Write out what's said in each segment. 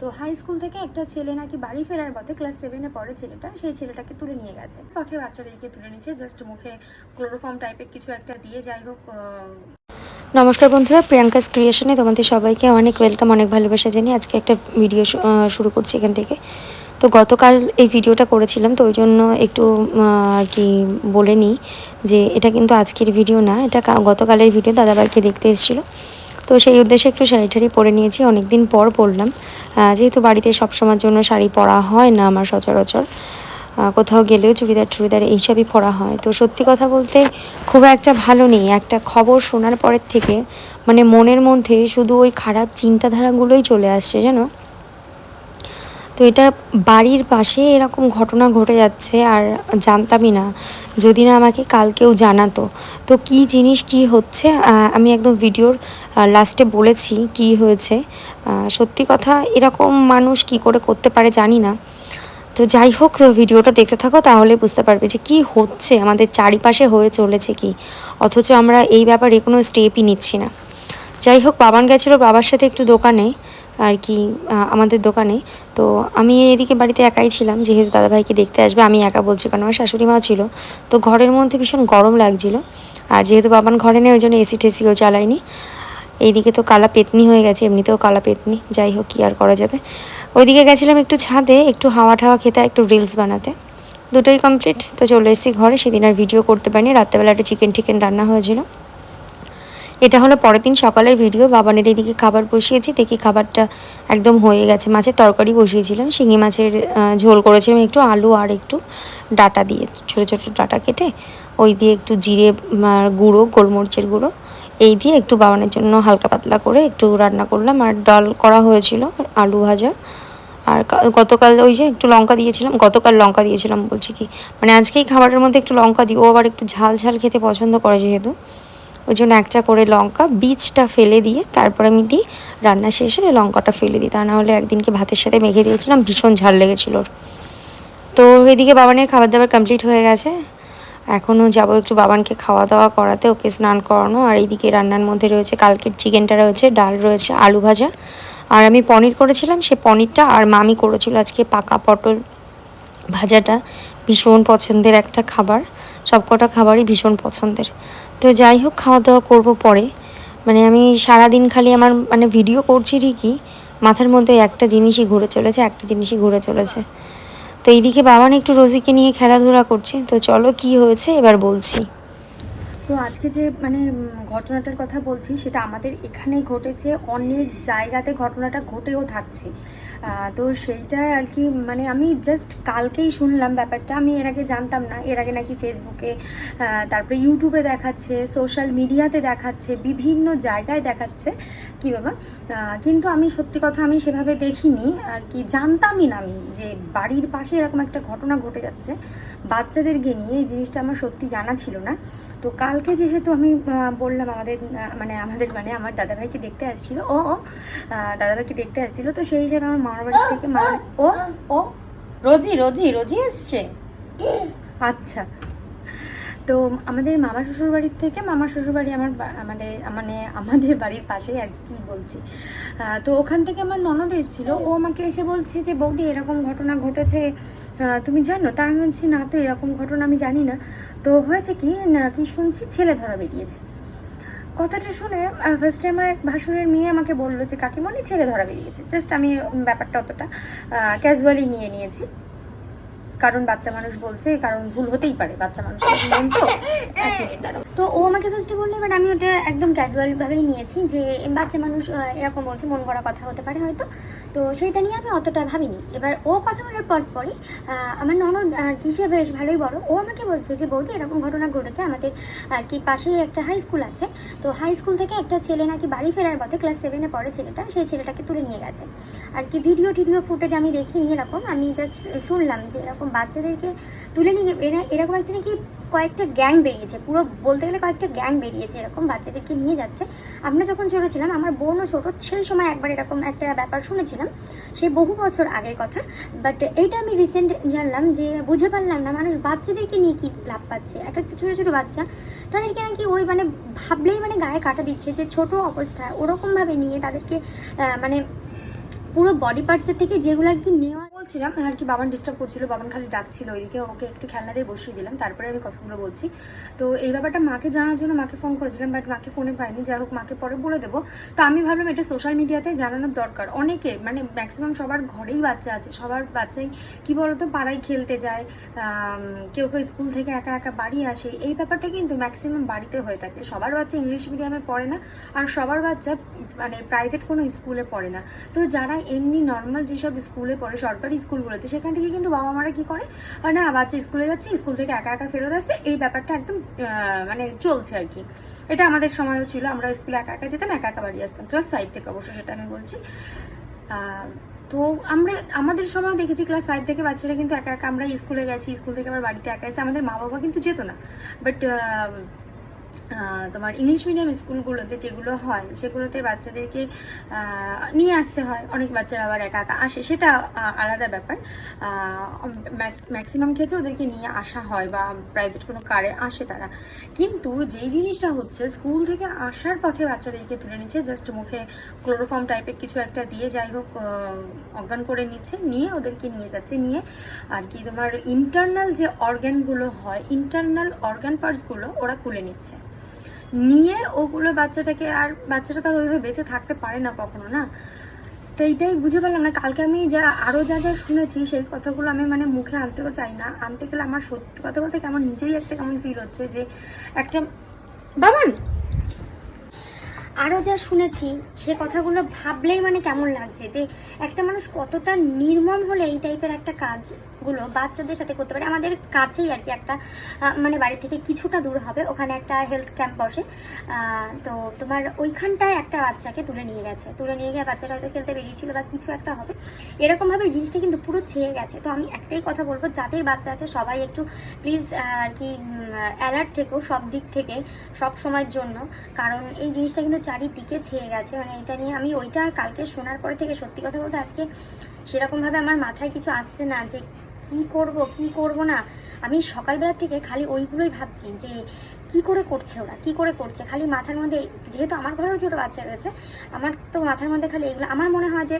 তো high school থেকে একটা ছেলে নাকি বাড়ি ফেরার পথে ক্লাস সেভেনে পড়ে ছেলেটা, সেই ছেলেটাকে তুলে নিয়ে গেছে। পথে বাচ্চাদেরকে তুলে নিচ্ছে জাস্ট মুখে ক্লোরোফর্ম টাইপের কিছু একটা দিয়ে যাই হোক নমস্কার বন্ধুরা, প্রিয়াঙ্কাস ক্রিয়েশনে তোমাদের সবাইকে অনেক ওয়েলকাম অনেক ভালোবাসা জানিয়ে আজকে একটা ভিডিও শুরু করছি এখান থেকে। তো গতকাল এই ভিডিওটা করেছিলাম, তো ওই জন্য একটু আর কি বলে নিই যে এটা কিন্তু আজকের ভিডিও না, এটা গতকালের ভিডিও দাদাভাইকে দেখতে এসেছিল। তো সেই উদ্দেশ্যে একটু শাড়ি ঠাড়ি পরে নিয়েছি অনেক দিন পর পরলাম। যেহেতু বাড়িতে সবসময়ের জন্য শাড়ি পরা হয় না আমার সচরাচর কোথাও গেলেও চুড়িদার টুড়িদার এইসবই পরা হয়। তো সত্যি কথা বলতে খুব একটা ভালো নেই, একটা খবর শোনার পরের থেকে মানে মনের মধ্যে শুধু ওই খারাপ চিন্তাধারাগুলোই চলে আসছে, জানো? তো এটা বাড়ির পাশে এরকম ঘটনা ঘটে যাচ্ছে আর জানতামই না। যদি না আমাকে কালকেও জানাতো। তো কি জিনিস কি হচ্ছে? আমি একদম ভিডিওর লাস্টে বলেছি কি হয়েছে। সত্যি কথা এরকম মানুষ কি করে করতে পারে জানি না। তো যাই হোক, ভিডিওটা দেখতে থাকো, তাহলে বুঝতে পারবে যে কি হচ্ছে, আমাদের চারিপাশে হয়ে চলেছে কি। অথচ আমরা এই ব্যাপারে কোনো স্টেপই নিচ্ছি না। যাই হোক, বাবান গেছিল বাবার সাথে একটু দোকানে। আর কি আমাদের দোকানে। তো আমি এদিকে বাড়িতে একাই ছিলাম, যেহেতু দাদাভাইকে দেখতে আসবে, আমি একা বলছি কারণ আমার শাশুড়ি মা ছিল। তো ঘরের মধ্যে ভীষণ গরম লাগছিল। আর যেহেতু বাবান ঘরে নেই, ওই জন্য এসি টেসিও চালায়নি। এইদিকে তো কালা পেতনি হয়ে গেছে, এমনিতেও কালা পেতনি। যাই হোক, কী আর করা যাবে? ওইদিকে গেছিলাম একটু ছাদে, একটু হাওয়া ঠাওয়া খেতে, একটু রিলস বানাতে। দুটোই কমপ্লিট। তো চলে এসেছি ঘরে, সেদিন আর ভিডিও করতে পারিনি। রাত্রেবেলা একটু চিকেন টিকেন রান্না হয়েছিল। এটা হলো পরের দিন সকালের ভিডিও বাবানের এদিকে খাবার বসিয়েছি, দেখি খাবারটা একদম হয়ে গেছে। মাছের তরকারি বসিয়েছিলাম, শিঙি মাছের ঝোল করেছিলাম একটু, আলু আর একটু ডাটা দিয়ে, ছোটো ছোটো ডাটা কেটে ওই দিয়ে একটু জিরে গুঁড়ো, গোলমরিচের গুঁড়ো, এই দিয়ে একটু বাবানের জন্য হালকা পাতলা করে একটু রান্না করলাম। আর ডাল করা হয়েছিল আলু ভাজা। আর গতকাল ওই যে একটু লঙ্কা দিয়েছিলাম, গতকাল লঙ্কা দিয়েছিলাম বলছি কি মানে আজকেই খাবারের মধ্যে একটু লঙ্কা দিই, ও আবার একটু ঝাল ঝাল খেতে পছন্দ করে যেহেতু। ওই জন্য এক চা করে লঙ্কা, বীজটা ফেলে দিয়ে তারপরে আমি দিই রান্না শেষে লঙ্কাটা ফেলে দিই। তা না হলে একদিনকে ভাতের সাথে মেখে দিয়েছিলাম, ভীষণ ঝাল লেগেছিল ওর। তো এদিকে বাবানের খাবার দাবার কমপ্লিট হয়ে গেছে। এখনও যাব একটু বাবানকে খাওয়া দাওয়া করাতে, ওকে স্নান করানো। আর এইদিকে রান্নার মধ্যে রয়েছে কালকের চিকেনটা রয়েছে, ডাল রয়েছে, আলু ভাজা। আর আমি পনির করেছিলাম, সে পনিরটা আর মামি করেছিল আজকে পাকা পটল ভাজাটা। ভীষণ পছন্দের একটা খাবার। সবকটা খাবারই ভীষণ পছন্দের। তো যাই হোক খাওয়া দাওয়া করব পরে। মানে আমি সারাদিন খালি আমার মানে ভিডিও করছি ঠিকই, মাথার মধ্যে একটা জিনিসই ঘুরে চলেছে, একটা জিনিসই ঘুরে চলেছে। তো এইদিকে বাবান একটু রোজিকে নিয়ে খেলাধুলা করছে, তো চলো কি হয়েছে এবার বলছি। তো আজকে যে মানে ঘটনাটার কথা বলছি, সেটা আমাদের এখানেই ঘটেছে, অনেক জায়গাতে ঘটনাটা ঘটেও থাকছে। তো সেইটা আর কি মানে আমি জাস্ট কালকেই শুনলাম ব্যাপারটা, আমি এর আগে জানতাম না, এর আগে নাকি ফেসবুকে তারপরে ইউটিউবে দেখাচ্ছে সোশ্যাল মিডিয়াতে দেখাচ্ছে, বিভিন্ন জায়গায় দেখাচ্ছে, কি বাবা? কিন্তু আমি, সত্যি কথা আমি সেভাবে দেখিনি, আর কি জানতামই না আমি যে বাড়ির পাশে এরকম একটা ঘটনা ঘটে যাচ্ছে, বাচ্চাদেরকে নিয়ে, এই জিনিসটা আমার সত্যি জানা ছিল না। তো কালকে যেহেতু আমি বললাম আমাদের মানে আমাদের মানে আমার দাদাভাইকে দেখতে আসছিল, ও ও দাদাভাইকে দেখতে আসছিল, তো সেই হিসাবে আমার মামার বাড়ি থেকে মা, ও ও, রোজি রোজি রোজি এসছে? আচ্ছা। তো আমাদের মামা শ্বশুর বাড়ির থেকে, মামা শ্বশুর বাড়ি আমার মানে মানে আমাদের বাড়ির পাশেই আর কি বলছি? তো ওখান থেকে আমার ননদ এসেছিল, ও আমাকে এসে বলছে যে, বৌদি, এরকম ঘটনা ঘটেছে তুমি জানো তা আমি বলছি না তো এরকম ঘটনা আমি জানি না। তো হয়েছে কি, না, কি শুনছি, ছেলে ধরা বেরিয়েছে। কথাটা শুনে ফার্স্ট টাইম আমার ভাসুরের মেয়ে আমাকে বলল যে কাকিমনি ছেলে ধরা বেরিয়েছে। জাস্ট আমি ব্যাপারটা অতটা ক্যাজুয়ালি নিয়ে নিয়েছি। কারণ বাচ্চা মানুষ বলছে, কারণ ভুল হতেই পারে বাচ্চা মানুষ। তো ও আমাকে ফার্স্টে বলল, এবার আমি ওটা একদম ক্যাজুয়াল ভাবেই নিয়েছি যে বাচ্চা মানুষ এরকম বলছে, মন করা কথা হতে পারে হয়তো। তো সেইটা নিয়ে আমি অতটা ভাবিনি। এবার ও কথা বলার পর পরই আমার ননদ আর কি, সে বেশ ভালোই বড়। ও আমাকে বলছে যে, বৌদি, এরকম ঘটনা ঘটেছে। আমাদের আর কি পাশেই একটা হাই স্কুল আছে। তো হাই স্কুল থেকে একটা ছেলে নাকি বাড়ি ফেরার পথে ক্লাস সেভেনে পড়ে ছেলেটা। সেই ছেলেটাকে তুলে নিয়ে গেছে। আর কি ভিডিও টিডিও ফুটেজ আমি দেখিনি এরকম। আমি জাস্ট শুনলাম যে এরকম বাচ্চাদেরকে তুলে নিয়ে এরা, এরকম একটা নাকি কয়েকটা গ্যাং বেরিয়েছে, পুরো বলতে গেলে কয়েকটা গ্যাং বেরিয়েছে, এরকম বাচ্চাদেরকে নিয়ে যাচ্ছে। আমরা যখন ছোটো ছিলাম, আমার বোনও ছোটো, সেই সময় একবার এরকম একটা ব্যাপার শুনেছিলাম, সে বহু বছর আগের কথা বাট এইটা আমি রিসেন্ট জানলাম যে বুঝে পারলাম না, মানুষ বাচ্চাদেরকে নিয়ে কী লাভ পাচ্ছে? এক একটা ছোটো ছোটো বাচ্চা, তাদেরকে নাকি ওই মানে ভাবলেই মানে গায়ে কাটা দিচ্ছে যে ছোট অবস্থায় ওরকমভাবে নিয়ে তাদেরকে মানে পুরো বডি পার্টসের থেকে যেগুলো আর কি নেওয়া বলছিলাম, আর কি বাবান ডিস্টার্ব করছিল, বাবান খালি ডাকছিল, ওইদিকে ওকে একটু খেলনা দিয়ে বসিয়ে দিলাম, তারপরে আমি কথাগুলো বলছি। তো এই ব্যাপারটা মাকে জানার জন্য মাকে ফোন করেছিলাম বাট মাকে ফোনে পাইনি। যাই হোক, মাকে পরে বলে দেবো। তো আমি ভাবলাম এটা সোশ্যাল মিডিয়াতে জানানোর দরকার। অনেকে মানে ম্যাক্সিমাম সবার ঘরেই বাচ্চা আছে। সবার বাচ্চাই, কি বলতো, পাড়ায় খেলতে যায় কেউ কেউ স্কুল থেকে একা একা বাড়ি আসে। এই ব্যাপারটা কিন্তু ম্যাক্সিমাম বাড়িতে হয়ে থাকে। সবার বাচ্চা ইংলিশ মিডিয়ামে পড়ে না, আর সবার বাচ্চা মানে প্রাইভেট কোনো স্কুলে পড়ে না। তো যারা এমনি নর্মাল যেসব স্কুলে পড়ে, সরকারি স্কুলগুলোতে। সেখান থেকে কিন্তু বাবা মারা কি করে? না, বাচ্চা স্কুলে যাচ্ছে, স্কুল থেকে একা একা ফেরত আসছে এই ব্যাপারটা একদম মানে চলছে আর কি। এটা আমাদের সময়ও ছিল। আমরা স্কুলে একা একা যেতাম, একা একা বাড়ি আসতাম। ক্লাস ফাইভ থেকে অবশ্য, সেটা আমি বলছি। তো আমরা, আমাদের সময় দেখেছি ক্লাস ফাইভ থেকে বাচ্চারা কিন্তু একা একা আমরা স্কুলে গেছি, স্কুল থেকে আবার বাড়িতে একা এসে আমাদের মা বাবা কিন্তু যেত না। বাট তোমার ইংলিশ মিডিয়াম স্কুলগুলোতে যেগুলো হয়, সেগুলোতে বাচ্চাদেরকে নিয়ে আসতে হয়। অনেক বাচ্চারা আবার একা একা আসে। সেটা আলাদা ব্যাপার। ম্যাক্সিমাম ক্ষেত্রে ওদেরকে নিয়ে আসা হয় বা প্রাইভেট কোনো কারে আসে তারা। কিন্তু যেই জিনিসটা হচ্ছে, স্কুল থেকে আসার পথে বাচ্চাদেরকে তুলে নিচ্ছে জাস্ট মুখে ক্লোরোফর্ম টাইপের কিছু একটা দিয়ে যাই হোক অজ্ঞান করে নিচ্ছে, নিয়ে ওদেরকে নিয়ে যাচ্ছে। নিয়ে আর কি তোমার ইন্টারনাল যে অর্গ্যানগুলো হয় ইন্টারনাল অর্গান পার্টসগুলো ওরা খুলে নিচ্ছে। নিয়ে ওগুলো বাচ্চাটাকে আর বাচ্চাটা তো আর ওইভাবে বেঁচে থাকতে পারে না কখনো, না? তো এইটাই বুঝে পারলাম না। কালকে আমি যা আরও যা যা শুনেছি, সেই কথাগুলো আমি মানে মুখে আনতেও চাই না। আনতে গেলে আমার সত্যি কথা বলতে কেমন, নিজেই একটা কেমন ফিল হচ্ছে যে একটা, বাবান! আরও যা শুনেছি, সে কথাগুলো ভাবলেই মানে কেমন লাগছে যে একটা মানুষ কতটা নির্মম হলে এই টাইপের একটা কাজগুলো বাচ্চাদের সাথে করতে পারে। আমাদের কাছেই আর কি একটা মানে বাড়ি থেকে কিছুটা দূর হবে, ওখানে একটা হেলথ ক্যাম্প বসে। তো তোমার ওইখানটায় একটা বাচ্চাকে তুলে নিয়ে গেছে। তুলে নিয়ে গিয়ে বাচ্চাটা হয়তো খেলতে বেরিয়েছিল বা কিছু একটা হবে। এরকমভাবে জিনিসটা কিন্তু পুরো ছেয়ে গেছে। তো আমি একটাই কথা বলব, যাদের বাচ্চা আছে সবাই একটু প্লিজ আর কি অ্যালার্ট থেকেও সব দিক থেকে, সব সময়ের জন্য। কারণ এই জিনিসটা কিন্তু চারিদিকে ছেয়ে গেছে। মানে এটা নিয়ে আমি ওইটা কালকে শোনার পরে থেকে সত্যি কথা বলতে আজকে সেরকমভাবে আমার মাথায় কিছু আসছে না যে কি করব কি করব না। আমি সকালবেলা থেকে খালি ওইগুলোই ভাবছি যে কি করে করছে ওরা কি করে করছে? খালি মাথার মধ্যে যেহেতু আমার ঘরেও ছোটো বাচ্চা রয়েছে আমার তো মাথার মধ্যে খালি এগুলো আমার মনে হয় যে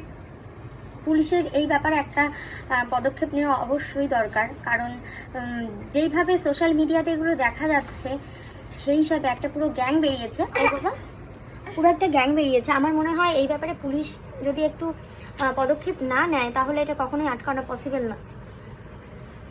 পুলিশের এই ব্যাপারে একটা পদক্ষেপ নেওয়া অবশ্যই দরকার। কারণ যেইভাবে সোশ্যাল মিডিয়াতে এগুলো দেখা যাচ্ছে সেই হিসাবে একটা পুরো গ্যাং বেরিয়েছে। বাবা পুরো একটা গ্যাং বেরিয়েছে। আমার মনে হয় এই ব্যাপারে পুলিশ যদি একটু পদক্ষেপ না নেয়, তাহলে এটা কখনোই আটকানো পসিবল না।